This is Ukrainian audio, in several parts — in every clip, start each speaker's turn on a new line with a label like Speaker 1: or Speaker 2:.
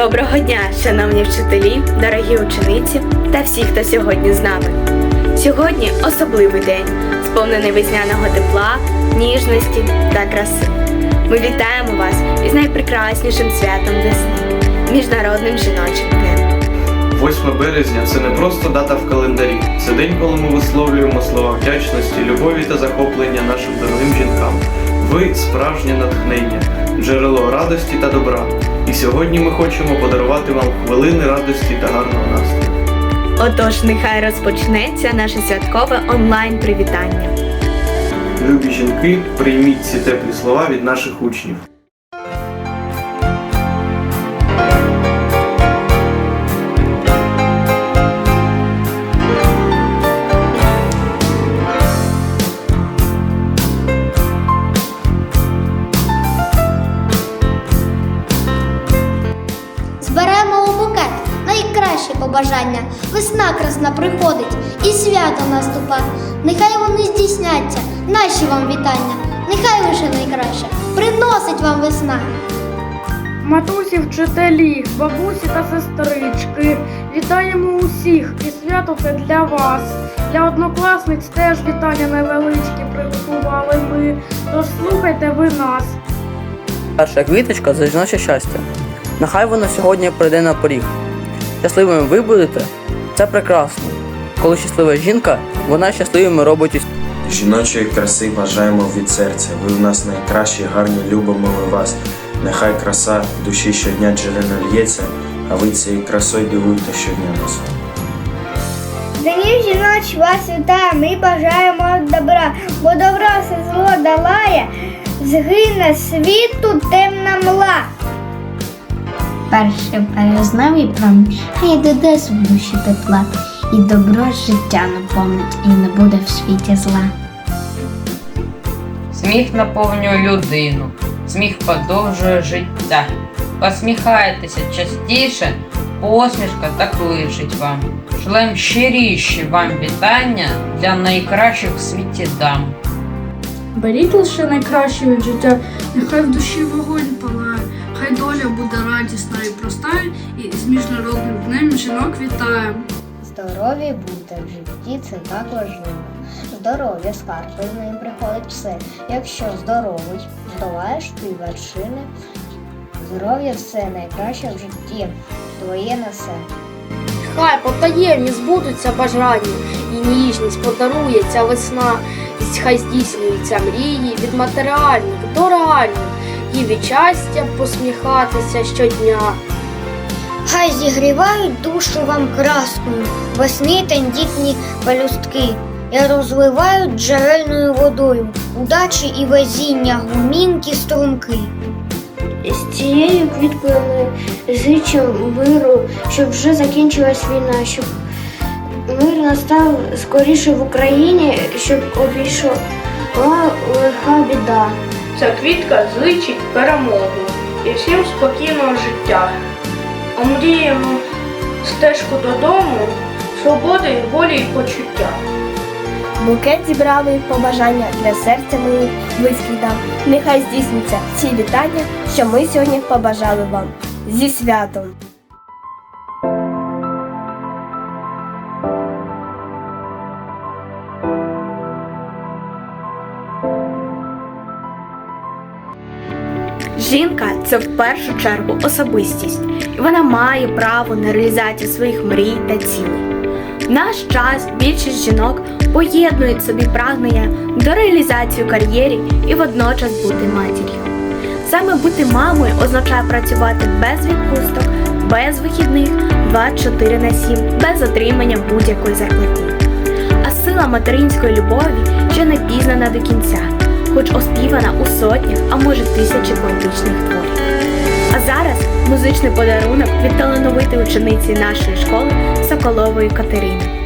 Speaker 1: Доброго дня, шановні вчителі, дорогі учениці та всі, хто сьогодні з нами. Сьогодні особливий день, сповнений весняного тепла, ніжності та краси. Ми вітаємо вас із найпрекраснішим святом весни Міжнародним жіночим днем.
Speaker 2: 8 березня це не просто дата в календарі. Це день, коли ми висловлюємо слова вдячності, любові та захоплення нашим дорогим жінкам. Ви справжнє натхнення, джерело радості та добра. І сьогодні ми хочемо подарувати вам хвилини радості та гарного настрою.
Speaker 1: Отож, нехай розпочнеться наше святкове онлайн привітання.
Speaker 2: Любі жінки, прийміть ці теплі слова від наших учнів.
Speaker 3: Побажання. Весна красна приходить і свято наступа. Нехай вони здійсняться, наші вам вітання. Нехай лише найкраще приносить вам весна.
Speaker 4: Матусі, вчителі, бабусі та сестрички, вітаємо усіх і свято це для вас. Для однокласниць теж вітання невеличкі приготували ми. Тож слухайте ви нас.
Speaker 5: Перша квіточка за жіноче щастя. Нехай воно сьогодні прийде на поріг. Щасливими ви будете це прекрасно. Коли щаслива жінка, вона щасливими робить усіх.
Speaker 6: Жіночої краси бажаємо від серця. Ви у нас найкращі, гарні, любимо ми вас. Нехай краса душі щодня джерельно лється, а ви цією красою дивуйте щодня нас.
Speaker 7: Днів жіноч вас вітаємо і бажаємо добра, бо добро все зло долає, згине світу темна мла.
Speaker 3: Перше березневий промінь, хай додасть в душі тепла, і добро життя наповнить, і не буде в світі зла.
Speaker 8: Сміх наповнює людину, сміх подовжує життя. Посміхайтеся частіше, посмішка так лишить вам. Шлем щиріші вам вітання для найкращих в світі дам.
Speaker 4: Беріть лише найкраще від життя, нехай в душі вогонь палає, хай доля буде радісна і проста, і з міжнародним днем жінок вітаємо.
Speaker 7: Здорові бути в житті це так важливо. Здоров'я скарби з ним приходить все. Якщо здоровий, здолаєш ти вершини. Здоров'я все найкраще в житті, твоє несе.
Speaker 4: Хай потаємні збудуться бажання, і ніжність подарує ця весна. І Хай здійснюються мрії від матеріальних до реальних, і від щастя посміхатися щодня.
Speaker 7: Хай зігрівають душу вам краскою, весни тендітні пелюстки, і розливають джерельною водою, удачі і везіння, гумінкі струмки.
Speaker 9: З цією квіткою ми зичимо миру, щоб вже закінчилась війна, щоб мир настав скоріше в Україні, щоб обійшла лиха біда.
Speaker 4: Ця квітка зичить перемогу і всім спокійного життя. Омріємо стежку додому, свободи, волі і почуття.
Speaker 10: Букет зібрали побажання для серця моїх близьких. Нехай здійсняться ці вітання, що ми сьогодні побажали вам. Зі святом!
Speaker 1: Жінка це в першу чергу особистість, і вона має право на реалізацію своїх мрій та цілей. В наш час більшість жінок поєднують собі прагнення до реалізації кар'єрі і водночас бути матір'ю. Саме бути мамою означає працювати без відпусток, без вихідних 24 на 7, без отримання будь-якої зарплати. А сила материнської любові ще не пізнана до кінця, хоч оспівана у сотнях, а може тисячі поетичних творів. А зараз музичний подарунок від талановитої учениці нашої школи Соколової Катерини.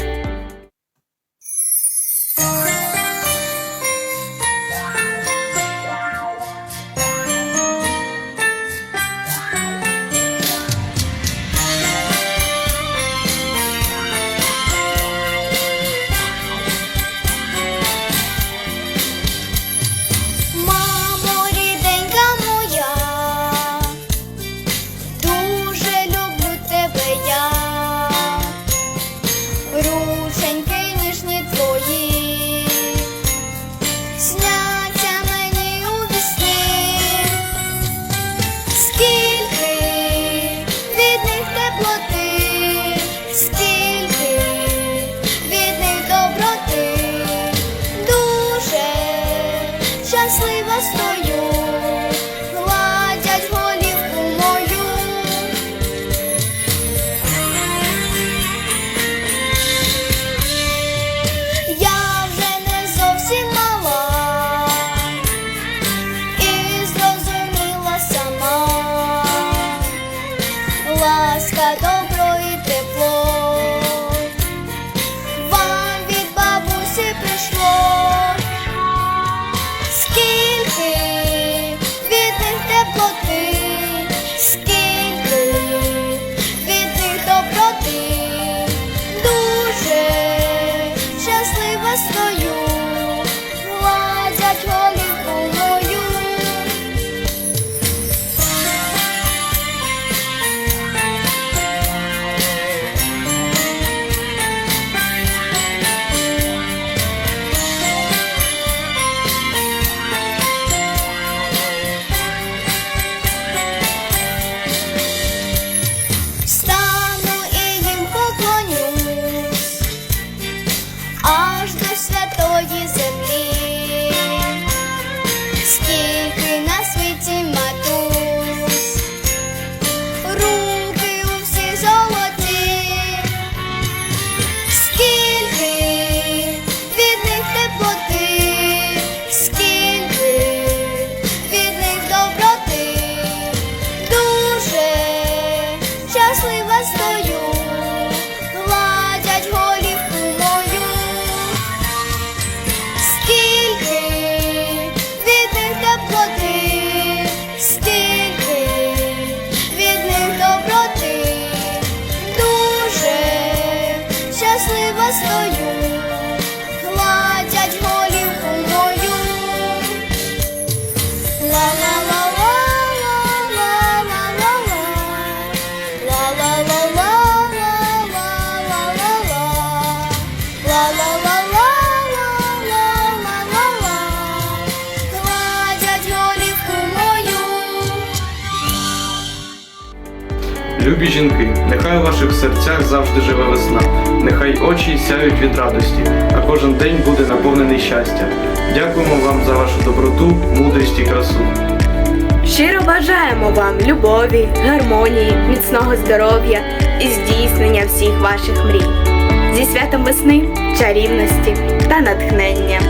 Speaker 2: Любі жінки, нехай у ваших серцях завжди живе весна, нехай очі сяють від радості, а кожен день буде наповнений щастя. Дякуємо вам за вашу доброту, мудрість і красу.
Speaker 1: Щиро бажаємо вам любові, гармонії, міцного здоров'я і здійснення всіх ваших мрій. Зі святом весни, чарівності та натхнення.